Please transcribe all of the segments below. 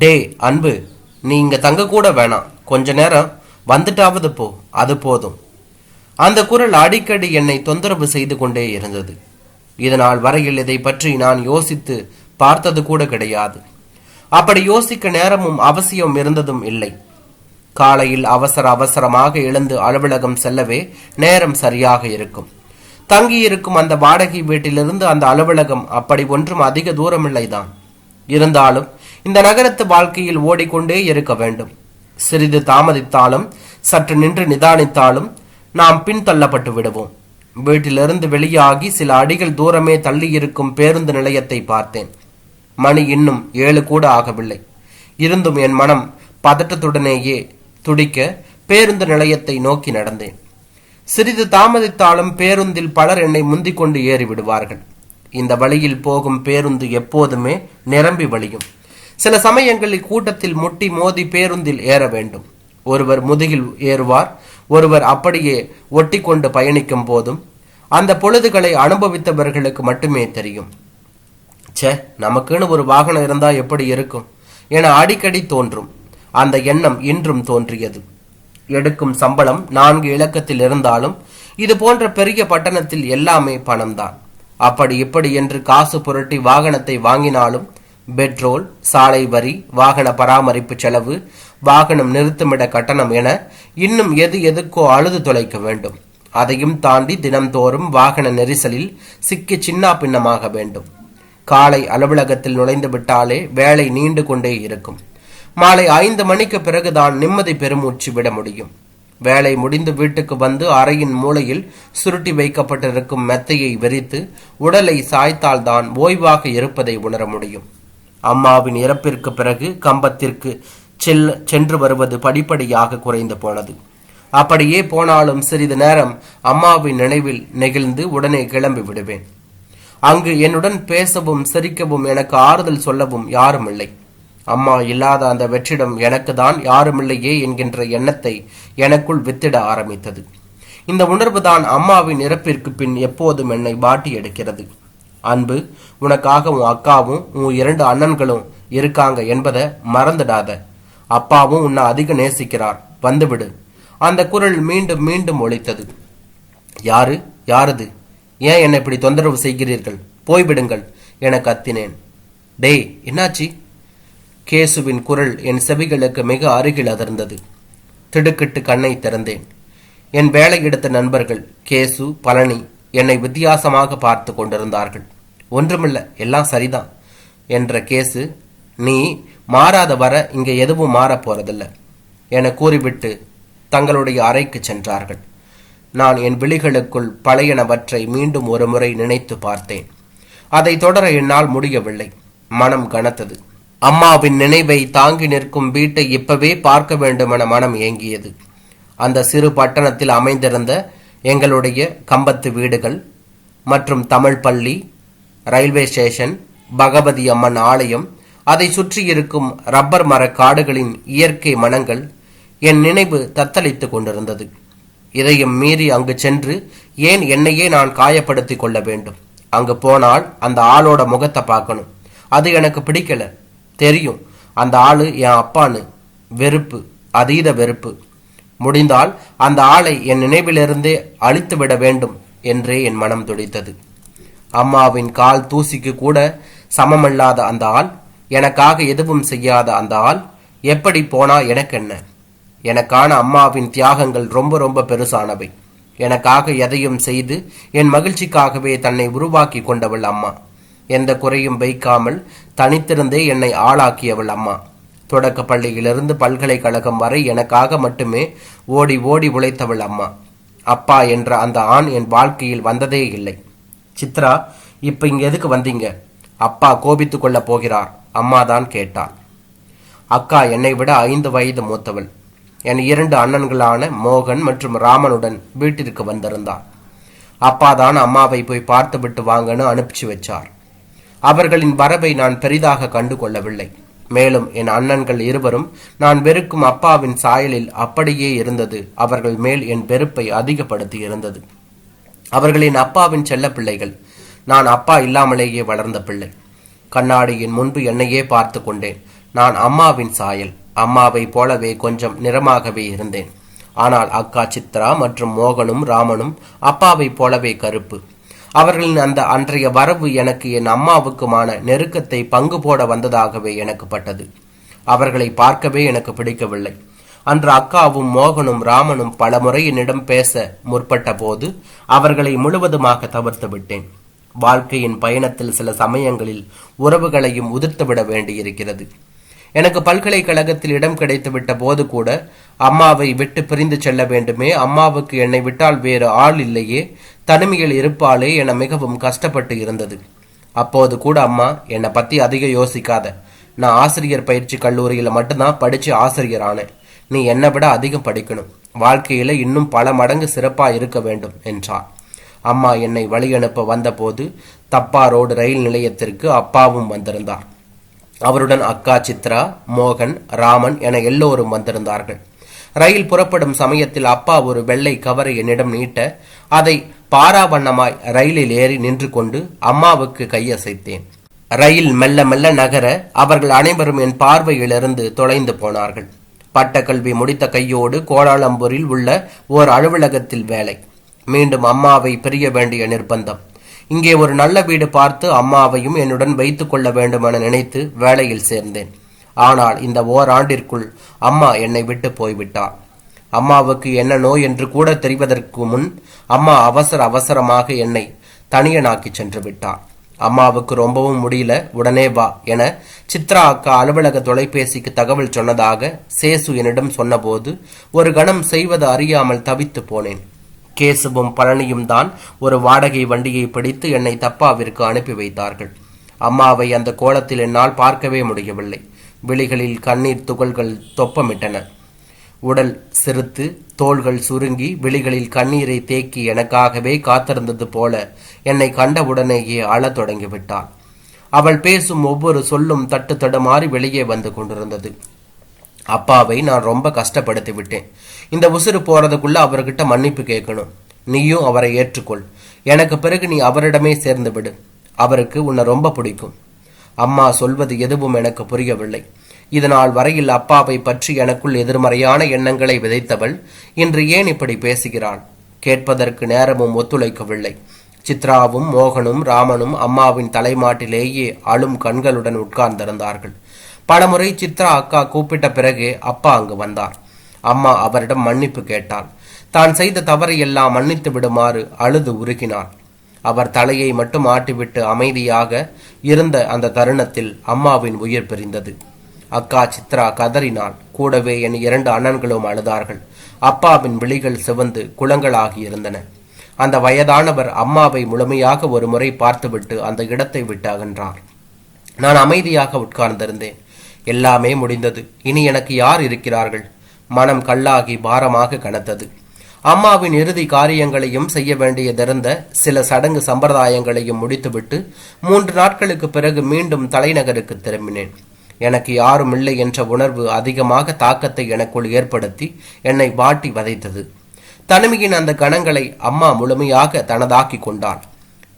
டே அன்பு நீ இங்கே தங்க கூட வேணாம். கொஞ்ச நேரம் வந்துட்டாவது போ அது போதும். அந்த குரல் அடிக்கடி என்னை தொந்தரவு செய்து கொண்டே இருந்தது. இதனால் வரையில் இதை பற்றி நான் யோசித்து பார்த்தது கூட கிடையாது. அப்படி யோசிக்க நேரமும் அவசியம் இருந்ததும் இல்லை. காலையில் அவசர அவசரமாக எழுந்து அலுவலகம் செல்லவே நேரம் சரியாக இருக்கும். தங்கியிருக்கும் அந்த வாடகை வீட்டிலிருந்து அந்த அலுவலகம் அப்படி ஒன்றும் அதிக தூரமில்லைதான். இருந்தாலும் இந்த நகரத்து வாழ்க்கையில் ஓடிக்கொண்டே இருக்க வேண்டும். சிறிது தாமதித்தாலும் சற்று நின்று நிதானித்தாலும் நாம் பின்தள்ளப்பட்டு விடுவோம். வீட்டிலிருந்து வெளியாகி சில அடிகள் தூரமே தள்ளியிருக்கும் பேருந்து நிலையத்தை பார்த்தேன். மணி இன்னும் ஏழு கூட ஆகவில்லை. இருந்தும் என் மனம் பதட்டத்துடனேயே துடிக்க பேருந்து நிலையத்தை நோக்கி நடந்தேன். சிறிது தாமதித்தாலும் பேருந்தில் பலர் என்னை முந்திக் கொண்டு ஏறி விடுவார்கள் இந்த வழியில் போகும் பேருந்து எப்போதுமே நிரம்பி வழியும். சில சமயங்களில் கூட்டத்தில் முட்டி மோதி பேருந்தில் ஏற வேண்டும். ஒருவர் முதுகில் ஏறுவார் ஒருவர் அப்படியே ஒட்டி கொண்டு பயணிக்கும் போதும். அந்த பொழுதுகளை அனுபவித்தவர்களுக்கு மட்டுமே தெரியும். ச்சே நமக்குன்னு ஒரு வாகனம் இருந்தா எப்படி இருக்கும்? என அடிக்கடி தோன்றும். அந்த எண்ணம் இன்றும் தோன்றியது. எடுக்கும் சம்பளம் நான்கு இலக்கத்தில் இருந்தாலும் இது போன்ற பெரிய பட்டணத்தில் எல்லாமே பணம்தான். அப்படி இப்படி என்று காசு புரட்டி வாகனத்தை வாங்கினாலும் பெட்ரோல் சாலை வரி வாகன பராமரிப்பு செலவு வாகனம் நிறுத்துமிட கட்டணம் என இன்னும் எது எதுக்கோ அழுது தொலைக்க வேண்டும். அதையும் தாண்டி தினம்தோறும் வாகன நெரிசலில் சிக்கி சின்னா பின்னமாக வேண்டும். காலை அலுவலகத்தில் நுழைந்து விட்டாலே வேலை நீண்டு கொண்டே இருக்கும். மாலை ஐந்து மணிக்கு பிறகுதான் நிம்மதி பெருமூச்சு விட முடியும். வேலை முடிந்து வீட்டுக்கு வந்து அறையின் மூலையில் சுருட்டி வைக்கப்பட்டிருக்கும் மெத்தையை விரித்து உடலை சாய்த்தால்தான் ஓய்வாக இருப்பதை உணர முடியும். அம்மாவின் இறப்பிற்கு பிறகு கம்பத்திற்கு செல் சென்று வருவது படிப்படியாக குறைந்து போனது. அப்படியே போனாலும் சிறிது நேரம் அம்மாவின் நினைவில் நெகிழ்ந்து உடனே கிளம்பி விடுவேன். அங்கு என்னுடன் பேசவும் சிரிக்கவும் எனக்கு ஆறுதல் சொல்லவும் யாரும் இல்லை அம்மா இல்லாத அந்த வெற்றிடம் எனக்கு தான் யாருமில்லையே என்கின்ற எண்ணத்தை எனக்குள் வித்திட ஆரம்பித்தது. இந்த உணர்வுதான் அம்மாவின் இறப்பிற்கு பின் எப்போதும் என்னை வாட்டி எடுக்கிறது. அன்பு உனக்காக உன் அக்காவும் உன் இரண்டு அண்ணன்களும் இருக்காங்க என்பதை மறந்துடாத. அப்பாவும் உன்னை அதிக நேசிக்கிறார். வந்துவிடு. அந்த குரல் மீண்டும் மீண்டும் ஒழித்தது யாரு? யாரது? ஏன் என்னை இப்படி தொந்தரவு செய்கிறீர்கள்? போய்விடுங்கள் என கத்தினேன். டேய் என்னாச்சி? கேசுவின் குரல் என் செவிகளுக்கு மிக அருகில் அதிர்ந்தது திடுக்கிட்டு கண்ணை திறந்தேன். என் வேலை எடுத்த நண்பர்கள் கேசு பழனி என்னை வித்தியாசமாக பார்த்து கொண்டிருந்தார்கள். ஒன்றுமில்ல எல்லாம் சரிதான் என்ற கேசு நீ மாறாத வர இங்கே எதுவும் மாறப் போறதில்ல என கூறிவிட்டு தங்களுடைய அறைக்கு சென்றார்கள். நான் என் விழிகளுக்குள் பழையனவற்றை மீண்டும் ஒரு முறை நினைத்து பார்த்தேன். அதை தொடர என்னால் முடியவில்லை. மனம் கனத்தது. அம்மாவின் நினைவை தாங்கி நிற்கும் வீட்டை இப்பவே பார்க்க வேண்டுமென மனம் ஏங்கியது. அந்த சிறு பட்டணத்தில் அமைந்திருந்த எங்களுடைய கம்பத்து வீடுகள் மற்றும் தமிழ் பள்ளி ரயில்வே ஸ்டேஷன் பகவதி அம்மன் ஆலயம் அதை சுற்றி இருக்கும் ரப்பர் மர காடுகளின் இயற்கை மனங்கள் என் நினைவு தத்தளித்துக் கொண்டிருந்தது. இதையும் மீறி அங்கு சென்று ஏன் என்னையே நான் காயப்படுத்திக் கொள்ள வேண்டும்? அங்கு போனால் அந்த ஆளோட முகத்தை பார்க்கணும். அது எனக்கு பிடிக்கல. தெரியும் அந்த ஆளு என் அப்பான்னு. வெறுப்பு அதீத வெறுப்பு. முடிந்தால் அந்த ஆளை என் நினைவிலிருந்தே அழித்துவிட வேண்டும் என்றே என் மனம் துடித்தது. அம்மாவின் கால் தூசிக்கு கூட சமமல்லாத அந்த ஆள் எனக்காக எதுவும் செய்யாத அந்த ஆள் எப்படி போனா எனக்கென்ன? எனக்கான அம்மாவின் தியாகங்கள் ரொம்ப ரொம்ப பெருசானவை. எனக்காக எதையும் செய்து என் மகிழ்ச்சிக்காகவே தன்னை உருவாக்கி கொண்டவள் அம்மா. எந்த குறையும் வைக்காமல் தனித்திருந்தே என்னை ஆளாக்கியவள் அம்மா. தொடக்க பள்ளியிலிருந்து பல்கலைக்கழகம் வரை எனக்காக மட்டுமே ஓடி ஓடி உழைத்தவள் அம்மா. அப்பா என்ற அந்த ஆண் என் வாழ்க்கையில் வந்ததே இல்லை. சித்ரா இப்ப இங்க எதுக்கு வந்தீங்க? அப்பா கோபித்துக் கொள்ள போகிறார் அம்மா தான் கேட்டாள். அக்கா என்னை விட ஐந்து வயது மூத்தவள். என் இரண்டு அண்ணன்களான மோகன் மற்றும் ராமனுடன் வீட்டிற்கு வந்திருந்தார் அப்பா தான் அம்மாவை போய் பார்த்துவிட்டு வாங்கன்னு அனுப்பிச்சு வச்சார். அவர்களின் வரவை நான் பெரிதாக கண்டு கொள்ளவில்லை மேலும் என் அண்ணன்கள் இருவரும் நான் வெறுக்கும் அப்பாவின் சாயலில் அப்படியே இருந்தது. அவர்கள் மேல் என் வெறுப்பை அதிகப்படுத்தி இருந்தது. அவர்களின் அப்பாவின் செல்ல பிள்ளைகள். நான் அப்பா இல்லாமலேயே வளர்ந்த பிள்ளை. கண்ணாடியின் முன்பு என்னையே பார்த்து கொண்டேன். நான் அம்மாவின் சாயல். அம்மாவை போலவே கொஞ்சம் நிறமாகவே இருந்தேன். ஆனால் அக்கா சித்ரா மற்றும் மோகனும் ராமனும் அப்பாவை போலவே கருப்பு. அவர்களின் அந்த அன்றைய வரவு எனக்கு என் அம்மாவுக்குமான நெருக்கத்தை பங்கு போட வந்ததாகவே எனக்கு பட்டது. அவர்களை பார்க்கவே எனக்கு பிடிக்கவில்லை. அன்று அக்காவும் மோகனும் ராமனும் பல முறை என்னிடம் பேச முற்பட்ட போது அவர்களை முழுவதுமாக தவிர்த்து விட்டேன். வாழ்க்கையின் பயணத்தில் சில சமயங்களில் உறவுகளையும் உதிர்த்துவிட வேண்டியிருக்கிறது. எனக்கு பல்கலைக்கழகத்தில் இடம் கிடைத்து விட்ட போது கூட அம்மாவை விட்டு பிரிந்து செல்ல வேண்டுமே அம்மாவுக்கு என்னை விட்டால் வேறு ஆள் இல்லையே தனிமையில் இருப்பாளே என மிகவும் கஷ்டப்பட்டு இருந்தது. அப்போது கூட அம்மா என்னை பத்தி அதிகம் யோசிக்காத. நான் ஆசிரியர் பயிற்சி கல்லூரியில் மட்டும்தான் படிச்சு ஆசிரியர் ஆனேன் நீ என்னை விட அதிகம் படிக்கணும். வாழ்க்கையில இன்னும் பல மடங்கு சிறப்பா இருக்க வேண்டும் என்றார் அம்மா என்னை வழி அனுப்ப வந்தபோது தப்பா ரோடு ரயில் நிலையத்திற்கு அப்பாவும் வந்திருந்தார். அவருடன் அக்கா சித்ரா மோகன் ராமன் என எல்லோரும் வந்திருந்தார்கள். ரயில் புறப்படும் சமயத்தில் அப்பா ஒரு வெள்ளை கவரை என்னிடம் நீட்ட அதை பாராவண்ணமாய் ரயிலில் ஏறி நின்று கொண்டு அம்மாவுக்கு கையசைத்தேன். ரயில் மெல்ல மெல்ல நகர அவர்கள் அனைவரும் என் பார்வையிலிருந்து தொலைந்து போனார்கள். பட்டக்கல்வி முடித்த கையோடு கோலாலம்பூரில் உள்ள ஓர் அலுவலகத்தில் வேலை. மீண்டும் அம்மாவை பிரிய வேண்டிய நிர்பந்தம். இங்கே ஒரு நல்ல வீடு பார்த்து அம்மாவையும் என்னுடன் வைத்துக் கொள்ள வேண்டும் என நினைத்து வேலையில் சேர்ந்தேன். ஆனால் இந்த ஓராண்டிற்குள் அம்மா என்னை விட்டு போய்விட்டார். அம்மாவுக்கு என்ன நோய் என்று கூட தெரிவதற்கு முன் அம்மா அவசர அவசரமாக என்னை தனியனாக்கி சென்று விட்டார். அம்மாவுக்கு ரொம்பவும் முடியல உடனே வா என சித்ரா அக்கா அலுவலக தொலைபேசிக்கு தகவல் சொன்னதாக சேசு என்னிடம் சொன்னபோது ஒரு கணம் செய்வது அறியாமல் தவித்து போனேன். கேசுவும் பழனியும் தான் ஒரு வாடகை வண்டியை பிடித்து என்னை தப்பாவிற்கு அனுப்பி வைத்தார்கள். அம்மாவை அந்த கோலத்தில் என்னால் பார்க்கவே முடியவில்லை. விழிகளில் கண்ணீர் துகள்கள் தொப்பமிட்டன. உடல் சிறுத்து தோள்கள் சுருங்கி விழிகளில் கண்ணீரை தேக்கி எனக்காகவே காத்திருந்தது போல என்னை கண்டவுடனேயே அழத் தொடங்கிவிட்டாள். அவள் பேசும் ஒவ்வொரு சொல்லும் தட்டு தடுமாறி வெளியே வந்து கொண்டிருந்தது. அப்பாவை நான் ரொம்ப கஷ்டப்படுத்தி விட்டேன். இந்த உசுறு போறதுக்குள்ள அவர்கிட்ட மன்னிப்பு கேட்கணும். நீயும் அவரை ஏற்றுக்கொள். எனக்கு பிறகு நீ அவரிடமே சேர்ந்து விடு. அவருக்கு உன்னை ரொம்ப பிடிக்கும். அம்மா சொல்வது எதுவும் எனக்கு புரியவில்லை. இதனால் வரையில் அப்பாவை பற்றி எனக்குள் எதிர்மறையான எண்ணங்களை விதைத்தவள் இன்று ஏன் இப்படி பேசுகிறாள்? கேட்பதற்கு நேரமும் ஒத்துழைக்கவில்லை. சித்ராவும் மோகனும் ராமனும் அம்மாவின் தலைமாட்டிலேயே அழும் கண்களுடன் உட்கார்ந்திருந்தார்கள். பலமுறை சித்ரா அக்கா கூப்பிட்ட பிறகு அப்பா அங்கு வந்தார். அம்மா அவரிடம் மன்னிப்பு கேட்டாள். தான் செய்த தவறை எல்லாம் மன்னித்து விடுமாறு அழுது உருகினாள். அவர் தலையை மட்டும் ஆட்டிவிட்டு அமைதியாக இருந்த அந்த தருணத்தில் அம்மாவின் உயிர் பிரிந்தது. அக்கா சித்ரா கதறினாள். கூடவே என் இரண்டு அண்ணன்களும் அழுதார்கள். அப்பாவின் விழிகள் சிவந்து குளங்களாகி இருந்தன அந்த வயதானவர் அம்மாவை முழுமையாக ஒரு முறை பார்த்துவிட்டு அந்த இடத்தை விட்டு அகன்றார். நான் அமைதியாக உட்கார்ந்திருந்தேன். எல்லாமே முடிந்தது. இனி எனக்கு யார் இருக்கிறார்கள்? மனம் கல்லாகி பாரமாக கனத்தது. அம்மாவின் இறுதி காரியங்களையும் செய்ய வேண்டியதிருந்த சில சடங்கு சம்பிரதாயங்களையும் முடித்துவிட்டு மூன்று நாட்களுக்கு பிறகு மீண்டும் தலைநகருக்கு திரும்பினேன். எனக்கு யாரும் இல்லை என்ற உணர்வு அதிகமாக தாக்கத்தை எனக்குள் ஏற்படுத்தி என்னை வாட்டி வதைத்தது. தனிமையின் அந்த கணங்களை அம்மா முழுமையாக தனதாக்கி கொண்டாள்.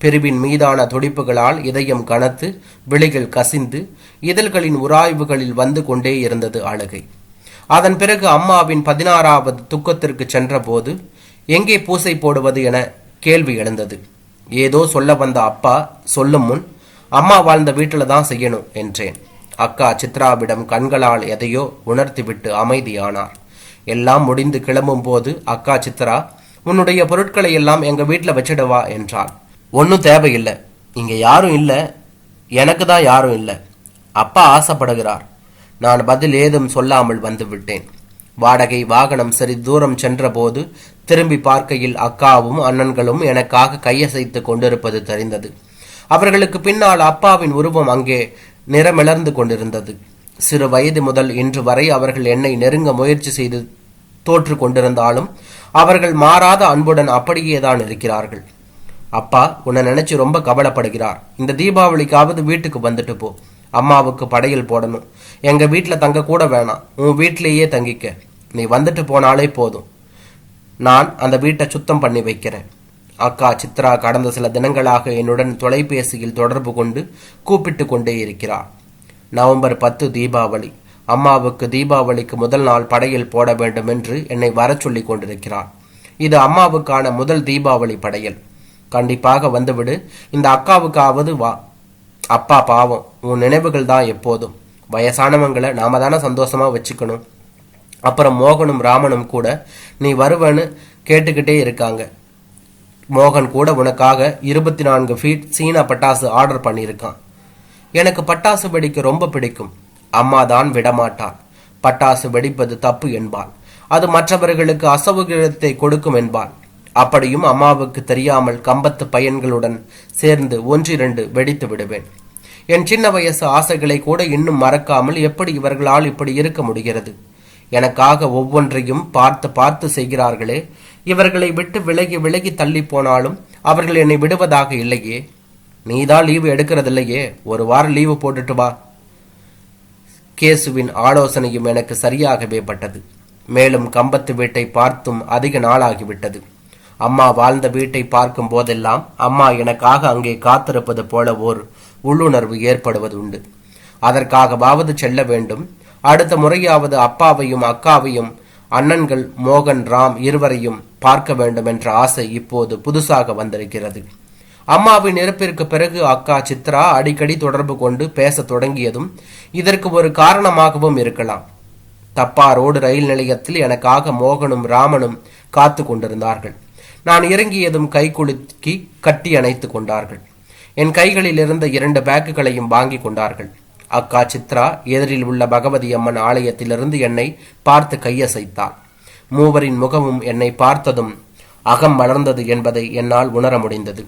பிரிவின் மீதான துடிப்புகளால் இதயம் கனத்து விழிகள் கசிந்து இதழ்களின் உராய்வுகளில் வந்து கொண்டே இருந்தது அழுகை. அதன் பிறகு அம்மாவின் பதினாறாவது துக்கத்திற்கு சென்றபோது எங்கே பூசை போடுவது என கேள்வி எழுந்தது. ஏதோ சொல்ல வந்த அப்பா சொல்லும் முன் அம்மா வாழ்ந்த வீட்டில் தான் செய்யணும் என்றேன். அக்கா சித்ராவிடம் கண்களால் எதையோ உணர்த்திவிட்டு அமைதியானார். எல்லாம் முடிந்து கிளம்பும் போது அக்கா சித்ரா உன்னுடைய பொருட்களை எல்லாம் எங்க வீட்டில் வச்சிடவா? என்றாள். ஒன்றும் தேவையில்லை. இங்க யாரும் இல்லை. எனக்கு தான் யாரும் இல்லை. அப்பா ஆசைப்படுகிறார். நான் பதில் ஏதும் சொல்லாமல் வந்து விட்டேன். வாடகை வாகனம் சரி தூரம் சென்றபோது திரும்பி பார்க்கையில் அக்காவும் அண்ணன்களும் எனக்காக கையசைத்து கொண்டிருப்பது தெரிந்தது. அவர்களுக்கு பின்னால் அப்பாவின் உருவம் அங்கே நிறமிளர்ந்து கொண்டிருந்தது. சிறு வயது முதல் இன்று வரை அவர்கள் என்னை நெருங்க முயற்சி செய்து தோற்று கொண்டிருந்தாலும் அவர்கள் மாறாத அன்புடன் அப்படியே தான் இருக்கிறார்கள். அப்பா உன்னை நினைச்சு ரொம்ப கவலைப்படுகிறார். இந்த தீபாவளிக்காவது வீட்டுக்கு வந்துட்டு போ. அம்மாவுக்கு படையல் போடணும். எங்க வீட்டில் தங்க கூட வேணாம். உன் வீட்டிலேயே தங்கிக்க. நீ வந்துட்டு போனாலே போதும். நான் அந்த வீட்டை சுத்தம் பண்ணி வைக்கிறேன். அக்கா சித்ரா கடந்த சில தினங்களாக என்னுடன் தொலைபேசியில் தொடர்பு கொண்டு கூப்பிட்டு கொண்டே இருக்கிறார். நவம்பர் பத்து தீபாவளி. அம்மாவுக்கு தீபாவளிக்கு முதல் நாள் படையல் போட வேண்டும் என்று என்னை வரச் சொல்லிக் கொண்டிருக்கிறார். இது அம்மாவுக்கான முதல் தீபாவளி படையல். கண்டிப்பாக வந்துவிடு. இந்த அக்காவுக்காவது வா. அப்பா பாவம். உன் நினைவுகள் தான் எப்போதும். வயசானவங்களை நாம தானே சந்தோஷமா வச்சுக்கணும். அப்புறம் மோகனும் ராமனும் கூட நீ வருவேன்னு கேட்டுக்கிட்டே இருக்காங்க. மோகன் கூட உனக்காக இருபத்தி நான்கு ஃபீட் சீனா பட்டாசு ஆர்டர் பண்ணியிருக்கான். எனக்கு பட்டாசு வெடிக்க ரொம்ப பிடிக்கும். அம்மா தான் விடமாட்டாள். பட்டாசு வெடிப்பது தப்பு என்பாள். அது மற்றவர்களுக்கு அசௌகரியத்தை கொடுக்கும் என்பாள். அப்படியும் அம்மாவுக்கு தெரியாமல் கம்பத்து பையன்களுடன் சேர்ந்து ஒன்றிரண்டு வெடித்து விடுவேன். என் சின்ன வயசு ஆசைகளை கூட இன்னும் மறக்காமல் எப்படி இவர்களால் இப்படி இருக்க முடிகிறது? எனக்காக ஒவ்வொன்றையும் பார்த்து பார்த்து செய்கிறார்களே. இவர்களை விட்டு விலகி விலகி தள்ளி போனாலும் அவர்கள் என்னை விடுவதாக இல்லையே. நீதான் லீவு எடுக்கிறதில்லையே. ஒரு வாரம் லீவு போட்டுட்டு வா. கேசுவின் ஆலோசனையும் எனக்கு சரியாகவே பட்டது. மேலும் கம்பத்து வீட்டை பார்த்தும் அதிக நாளாகிவிட்டது. அம்மா வாழ்ந்த வீட்டை பார்க்கும் போதெல்லாம் அம்மா எனக்காக அங்கே காத்திருப்பது போல ஓர் உள்ளுணர்வு ஏற்படுவது உண்டு அதற்காகவாவது செல்ல வேண்டும். அடுத்த முறையாவது அப்பாவையும் அக்காவையும் அண்ணன்கள் மோகன் ராம் இருவரையும் பார்க்க வேண்டும் என்ற ஆசை இப்போது புதுசாக வந்திருக்கிறது. அம்மாவின் இறப்பிற்கு பிறகு அக்கா சித்ரா அடிக்கடி தொடர்பு கொண்டு பேசத் தொடங்கியதும் இதற்கு ஒரு காரணமாகவும் இருக்கலாம். தப்பா ரோடு ரயில் நிலையத்தில் எனக்காக மோகனும் ராமனும் காத்து கொண்டிருந்தார்கள். நான் இறங்கியதும் கை குலுக்கி கட்டி அணைத்துக் கொண்டார்கள். என் கைகளில் இருந்த இரண்டு பேக்குகளையும் வாங்கி கொண்டார்கள். அக்கா சித்ரா எதிரில் உள்ள பகவதி அம்மன் ஆலயத்திலிருந்து என்னை பார்த்து கையசைத்தாள் மூவரின் முகமும் என்னை பார்த்ததும் அகம் மலர்ந்தது என்பதை என்னால் உணர முடிந்தது.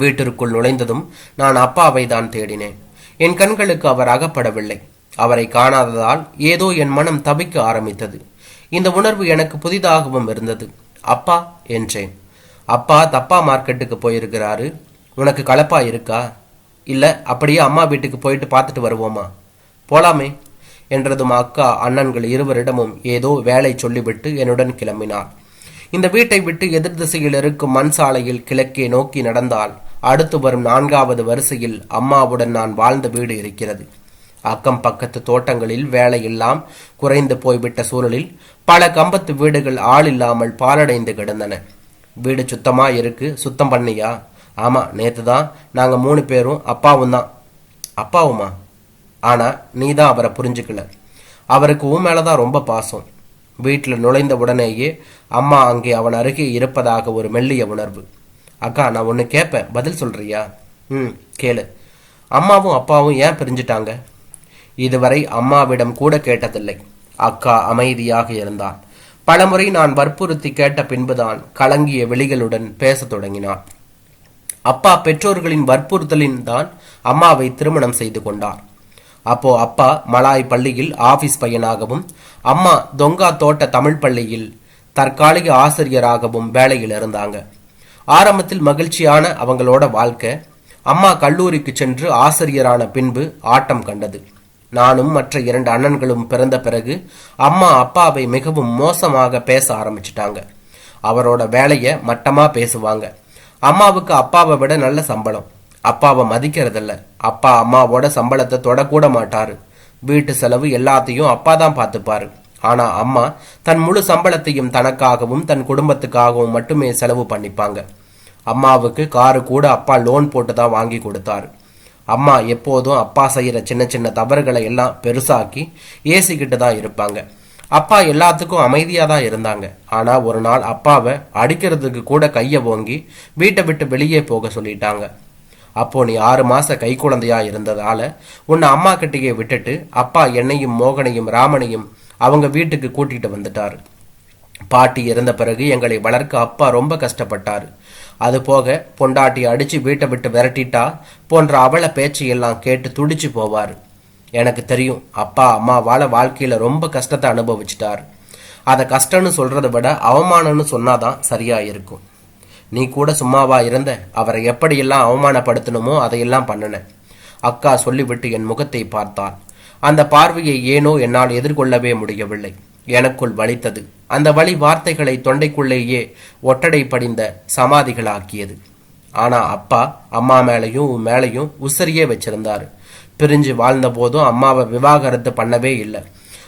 வீட்டிற்குள் நுழைந்ததும் நான் அப்பாவை தான் தேடினேன். என் கண்களுக்கு அவர் அகப்படவில்லை. அவரை காணாததால் ஏதோ என் மனம் தவிக்க ஆரம்பித்தது. இந்த உணர்வு எனக்கு புதிதாகவும் இருந்தது. அப்பா என்றேன். அப்பா தப்பா மார்க்கெட்டுக்கு போயிருக்கிறாரு. உனக்கு கலப்பா இருக்கா? இல்லை அப்படியே அம்மா வீட்டுக்கு போயிட்டு பார்த்துட்டு வருவோமா? போலாமே என்றதும் அக்கா அண்ணன்கள் இருவரிடமும் ஏதோ வேலை சொல்லிவிட்டு என்னுடன் கிளம்பினார். இந்த வீட்டை விட்டு எதிர் திசையில் இருக்கும் மண் சாலையில் கிழக்கே நோக்கி நடந்தால் அடுத்து வரும் நான்காவது வரிசையில் அம்மாவுடன் நான் வாழ்ந்த வீடு இருக்கிறது. அக்கம் பக்கத்து தோட்டங்களில் வேலையெல்லாம் குறைந்து போய்விட்ட சூழலில் பல கம்பத்து வீடுகள் ஆள் இல்லாமல் பாலடைந்து கிடந்தன. வீடு சுத்தமா இருக்கு? சுத்தம் பண்ணியா? ஆமாம் நேற்று தான் நாங்கள் மூணு பேரும் அப்பாவும் தான். அப்பாவுமா? ஆனால் நீ தான் அவரை புரிஞ்சுக்கல. அவருக்கு உன் மேலே தான் ரொம்ப பாசம். வீட்டில் நுழைந்த உடனேயே அம்மா அங்கே அவன் அருகே இருப்பதாக ஒரு மெல்லிய உணர்வு. அக்கா நான் ஒன்று கேட்பேன் பதில் சொல்கிறியா ம் கேளு. அம்மாவும் அப்பாவும் ஏன் பிரிஞ்சிட்டாங்க? இதுவரை அம்மாவிடம் கூட கேட்டதில்லை. அக்கா அமைதியாக இருந்தாள். பலமுறை நான் வற்புறுத்தி கேட்ட பின்புதான் கலங்கிய விழிகளுடன் பேசத் தொடங்கினாள். அப்பா பெற்றோர்களின் வற்புறுத்தலின் தான் அம்மாவை திருமணம் செய்து கொண்டார். அப்போ அப்பா மலாய் பள்ளியில் ஆபீஸ் பையனாகவும் அம்மா தொங்கா தோட்ட தமிழ் பள்ளியில் தற்காலிக ஆசிரியராகவும் வேலையில் இருந்தாங்க. ஆரம்பத்தில் மகிழ்ச்சியான அவங்களோட வாழ்க்கை அம்மா கல்லூரிக்கு சென்று ஆசிரியரான பின்பு ஆட்டம் கண்டது. நானும் மற்ற இரண்டு அண்ணன்களும் பிறந்த பிறகு அம்மா அப்பாவை மிகவும் மோசமாக பேச ஆரம்பிச்சிட்டாங்க. அவரோட வேலையை மட்டமா பேசுவாங்க. அம்மாவுக்கு அப்பாவை விட நல்ல சம்பளம். அப்பாவை மதிக்கிறதில்ல. அப்பா அம்மாவோட சம்பளத்தை தொடக்கூட மாட்டாரு. வீட்டு செலவு எல்லாத்தையும் அப்பா தான் பார்த்துப்பாரு. ஆனா அம்மா தன் முழு சம்பளத்தையும் தனக்காகவும் தன் குடும்பத்துக்காகவும் மட்டுமே செலவு பண்ணிப்பாங்க. அம்மாவுக்கு காரு கூட அப்பா லோன் போட்டு தான் வாங்கி கொடுத்தாரு. அம்மா எப்போதும் அப்பா செய்யற சின்ன சின்ன தவறுகளை எல்லாம் பெருசாக்கி ஏசிக்கிட்டு தான் இருப்பாங்க. அப்பா எல்லாத்துக்கும் அமைதியாக தான் இருந்தாங்க. ஆனால் ஒரு நாள் அப்பாவை அடிக்கிறதுக்கு கூட கையை ஓங்கி வீட்டை விட்டு வெளியே போக சொல்லிட்டாங்க. அப்போ நீ ஆறு மாச கை குழந்தையா இருந்ததால உன்னை அம்மா கிட்டேயே விட்டுட்டு அப்பா என்னையும் மோகனையும் ராமனையும் அவங்க வீட்டுக்கு கூட்டிட்டு வந்துட்டாரு. பாட்டி இறந்த பிறகு எங்களை வளர்க்க அப்பா ரொம்ப கஷ்டப்பட்டார். அது போக பொண்டாட்டி அடிச்சு வீட்டை விட்டு விரட்டிட்டா போன்ற அவள பேச்சையெல்லாம் கேட்டு துடிச்சு போவார். எனக்கு தெரியும். அப்பா அம்மாவால் வாழ்க்கையில ரொம்ப கஷ்டத்தை அனுபவிச்சிட்டார். அதை கஷ்டம்னு சொல்றதை விட அவமானம்னு சொன்னாதான் சரியா இருக்கும். நீ கூட சும்மாவா இருந்த அவரை எப்படியெல்லாம் அவமானப்படுத்தணுமோ அதையெல்லாம் பண்ணுன. அக்கா சொல்லிவிட்டு என் முகத்தை பார்த்தாள். அந்த பார்வையை ஏனோ என்னால் எதிர்கொள்ளவே முடியவில்லை. எனக்குள் வலித்தது. அந்த வழி வார்த்தைகளை தொண்டைக்குள்ளேயே ஒட்டடை படிந்த சமாதிகளாக்கியது. ஆனா அப்பா அம்மா மேலையும் உன் மேலையும் உசரியே வச்சிருந்தாரு. பிரிஞ்சு வாழ்ந்த போதும் அம்மாவை விவாகரத்து பண்ணவே இல்லை.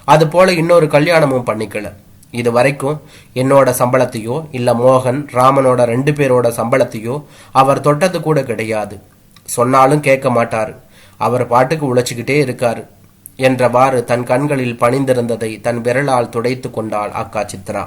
அது போல இன்னொரு கல்யாணமும் பண்ணிக்கல. இது வரைக்கும் என்னோட சம்பளத்தையோ இல்ல மோகன் ராமனோட ரெண்டு பேரோட சம்பளத்தையோ அவர் தொட்டது கூட கிடையாது. சொன்னாலும் கேட்க மாட்டாரு. அவர் பாட்டுக்கு உழைச்சிக்கிட்டே இருக்காரு என்றவாறு தன் கண்களில் பணிந்திருந்ததை தன் விரலால் துடைத்து கொண்டாள் அக்கா சித்ரா.